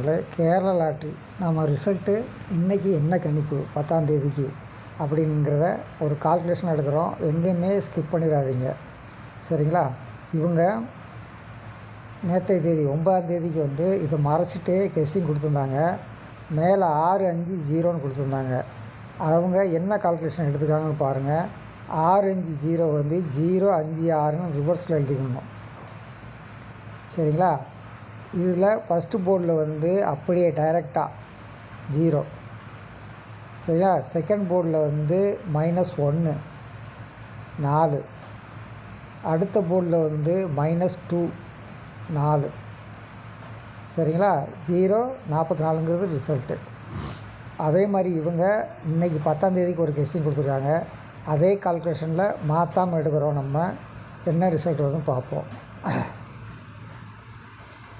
நண்பர்களே கேரள லாட்ரி நம்ம ரிசல்ட்டு இன்றைக்கி என்ன கணிப்பு பத்தாம் தேதிக்கு? அப்படிங்கிறத ஒரு கால்குலேஷன் எடுக்கிறோம். எங்கேயுமே ஸ்கிப் பண்ணிடாதீங்க. சரிங்களா? இவங்க நேற்றைய தேதி ஒன்பதாம் தேதிக்கு வந்து இதை மறைச்சிட்டு கெஸ்ஸிங் கொடுத்துருந்தாங்க. மேலே ஆறு அஞ்சு ஜீரோன்னு கொடுத்துருந்தாங்க. அவங்க என்ன கால்குலேஷன் எடுத்துக்கிறாங்கன்னு பாருங்கள் ஆறு அஞ்சு ஜீரோ வந்து ஜீரோ அஞ்சு ஆறுன்னு ரிவர்ஸில் எழுதிக்கணும். சரிங்களா? இதில் ஃபஸ்ட்டு போர்டில் வந்து அப்படியே டைரெக்டாக ஜீரோ சரிங்களா செகண்ட் போர்டில் வந்து மைனஸ் ஒன்று நாலு. அடுத்த போர்டில் வந்து மைனஸ் டூ நாலு. சரிங்களா? ஜீரோ நாற்பத்தி நாலுங்கிறது ரிசல்ட்டு அதே மாதிரி இவங்க இன்றைக்கி பத்தாந்தேதிக்கு ஒரு கெஸ்டிங் கொடுத்துருக்காங்க. அதே கால்குலேஷனில் மாற்றாமல் எடுக்கிறோம் நம்ம. என்ன ரிசல்ட் வருதுன்னு பார்ப்போம்.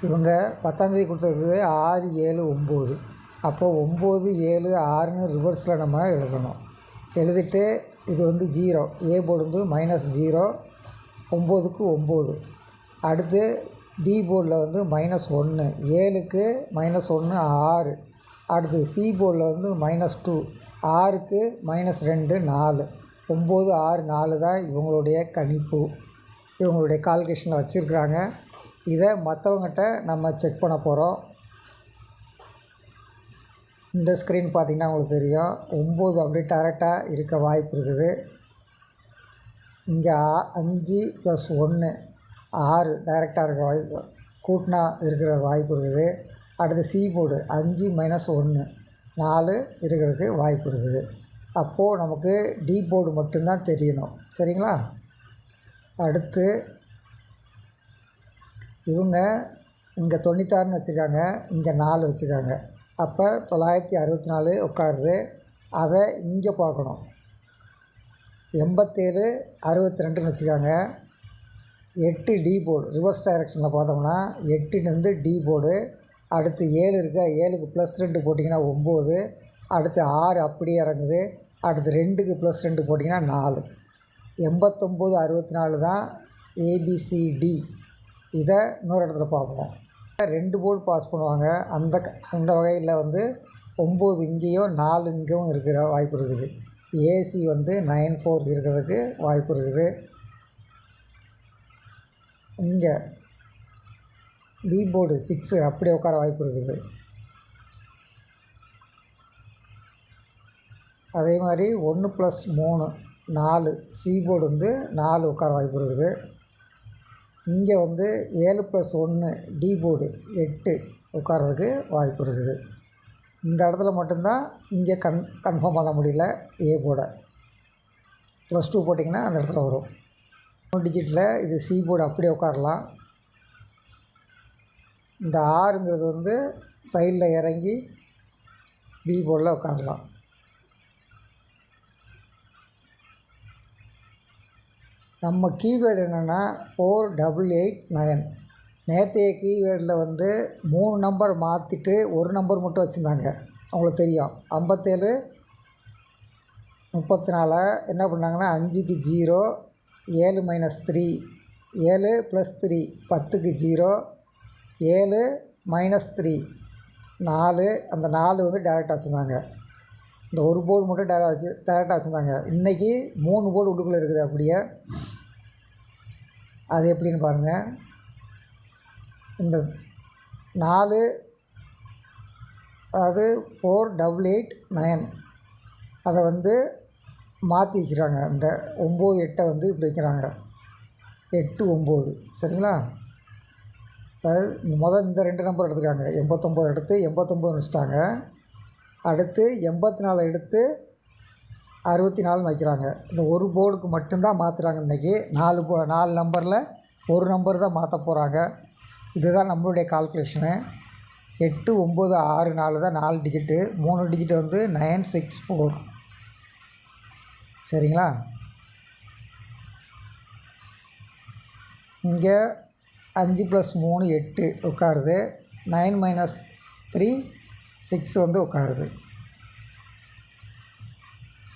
இவங்க பத்தாந்தேதி கொடுத்தது ஆறு ஏழு ஒம்பது. அப்போது ஒம்பது ஏழு ஆறுன்னு ரிவர்ஸில் நம்ம எழுதணும். எழுதிட்டு இது வந்து ஜீரோ. ஏ போர்டு வந்து மைனஸ் ஜீரோ. ஒம்போதுக்கு ஒம்பது. அடுத்து பி போர்டில் வந்து மைனஸ் ஒன்று ஏழுக்கு மைனஸ் ஒன்று ஆறு. அடுத்து சி போர்டில் வந்து மைனஸ் டூ ஆறுக்கு மைனஸ் ரெண்டு நாலு. ஒம்பது ஆறு நாலு தான் இவங்களுடைய கணிப்பு. இவங்களுடைய கால்குலேஷனில் வச்சுருக்குறாங்க. இதை மற்றவங்ககிட்ட நம்ம செக் பண்ண போகிறோம் இந்த ஸ்க்ரீன் பார்த்திங்கன்னா உங்களுக்கு தெரியும். ஒம்பது அப்படியே டேரெக்டாக இருக்க வாய்ப்பு இருக்குது. இங்கே அஞ்சு ப்ளஸ் ஒன்று ஆறு டைரெக்டாக இருக்க வாய்ப்பு கூட்டினா இருக்கிற வாய்ப்பு இருக்குது. அடுத்து சி போர்டு அஞ்சு மைனஸ் ஒன்று நாலு இருக்கிறதுக்கு வாய்ப்பு இருக்குது. அப்போது நமக்கு டி போர்டு மட்டும்தான் தெரியணும். சரிங்களா? அடுத்து இவங்க இங்கே தொண்ணூத்தாறுன்னு வச்சுருக்காங்க இங்கே நாலு வச்சுருக்காங்க. அப்போ தொள்ளாயிரத்தி அறுபத்தி நாலு உட்காருது அதை இங்கே பார்க்கணும். எண்பத்தேழு அறுபத்தி ரெண்டுன்னு வச்சுருக்காங்க. எட்டு டி போர்டு ரிவர்ஸ் டைரக்ஷனில் பார்த்தோம்னா எட்டுலேருந்து டி போர்டு அடுத்து ஏழு இருக்கா ஏழுக்கு ப்ளஸ் ரெண்டு போட்டிங்கன்னா ஒம்பது அடுத்து ஆறு அப்படியே இறங்குது அடுத்து ரெண்டுக்கு ப்ளஸ் ரெண்டு போட்டிங்கன்னா நாலு. எண்பத்தொம்போது அறுபத்தி நாலு தான் ஏபிசிடி இதை இன்னொரு இடத்துல பார்ப்போம். ரெண்டு போர்டு பாஸ் பண்ணுவாங்க. அந்த அந்த வகையில் வந்து ஒம்பது இங்கேயும் நாலு இங்கேயும் இருக்கிற வாய்ப்பு இருக்குது. ஏசி வந்து நைன் ஃபோர் இருக்கிறதுக்கு வாய்ப்பு இருக்குது. இங்கே பி போர்டு சிக்ஸு அப்படியே உட்கார வாய்ப்பு இருக்குது. அதே மாதிரி ஒன்று ப்ளஸ் மூணு நாலு சி போர்டு வந்து நாலு உட்கார வாய்ப்பு இருக்குது. இங்கே வந்து ஏழு ப்ளஸ் ஒன்று டி போர்டு எட்டு உட்கார்றதுக்கு வாய்ப்பு இருக்குது. இந்த இடத்துல மட்டும்தான் இங்கே கன் கன்ஃபார்ம் பண்ண முடியல ஏ போர்டை ப்ளஸ் டூ போட்டிங்கன்னா அந்த இடத்துல வரும். டிஜிட்டில் இது சி போர்டு அப்படியே உட்காரலாம். இந்த ஆறுங்கிறது வந்து சைடில் இறங்கி பி போர்டில் உட்காரலாம். நம்ம கீவேர்டு என்னென்னா ஃபோர் டபுள் எயிட் நயன் நேற்றைய கீவேர்டில் வந்து மூணு நம்பர் மாற்றிட்டு ஒரு நம்பர் மட்டும் வச்சுருந்தாங்க. அவங்களுக்கு தெரியும். ஐம்பத்தேழு முப்பத்தி நாலு என்ன பண்ணாங்கன்னா அஞ்சுக்கு ஜீரோ ஏழு மைனஸ் த்ரீ ஏழு ப்ளஸ் த்ரீ பத்துக்கு ஜீரோ ஏழு மைனஸ் த்ரீ நாலு அந்த நாலு வந்து டேரெக்டாக வச்சுருந்தாங்க. இந்த ஒரு போர்டு மட்டும் டேரக்டாக வச்சு டேரெக்டாக வச்சுருந்தாங்க. இன்றைக்கி மூணு போர்டு உள்ளுக்குள்ளே இருக்குது அப்படியே. அது எப்படின்னு பாருங்கள் இந்த நாலு அதாவது ஃபோர் டபுள் எயிட் நயன் அதை வந்து மாற்றி வச்சுருக்காங்க. இந்த ஒம்பது எட்டை வந்து இப்படி வைக்கிறாங்க. எட்டு ஒம்பது. சரிங்களா? அதாவது முதல் இந்த ரெண்டு நம்பர் எடுத்துக்காங்க எண்பத்தொம்போது எடுத்து எண்பத்தொம்போது வச்சுட்டாங்க. அடுத்து எண்பத்தி நாலு எடுத்து அறுபத்தி நாலுன்னு வைக்கிறாங்க. இந்த ஒரு போர்டுக்கு மட்டும்தான் மாற்றுறாங்க இன்றைக்கி நாலு போ நாலு நம்பரில் ஒரு நம்பர் தான் மாற்ற போகிறாங்க இதுதான் நம்மளுடைய கால்குலேஷனு எட்டு ஒம்பது ஆறு நாலு தான் நாலு டிஜிட்டு மூணு டிஜிட் வந்து நைன் சிக்ஸ் ஃபோர் சரிங்களா? இங்கே அஞ்சு ப்ளஸ் மூணு எட்டு உட்காருது. நைன் மைனஸ் த்ரீ சிக்ஸ் வந்து உட்காருது.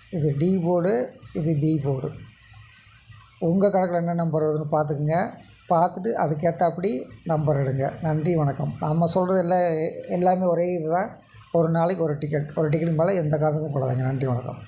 இது டி போர்டு இது பி போர்டு. உங்கள் கணக்கில் என்ன நம்பர் வருதுன்னு பார்த்துக்குங்க. பார்த்துட்டு அதுக்கேற்றாப்படி நம்பர் எடுங்க. நன்றி வணக்கம். நம்ம சொல்கிறது எல்லாம் எல்லாமே ஒரே இதுதான். ஒரு நாளைக்கு ஒரு டிக்கெட் ஒரு டிக்கெட்டுக்கு மேலே எந்த காரணத்துக்கும் போடாதீங்க. நன்றி வணக்கம்.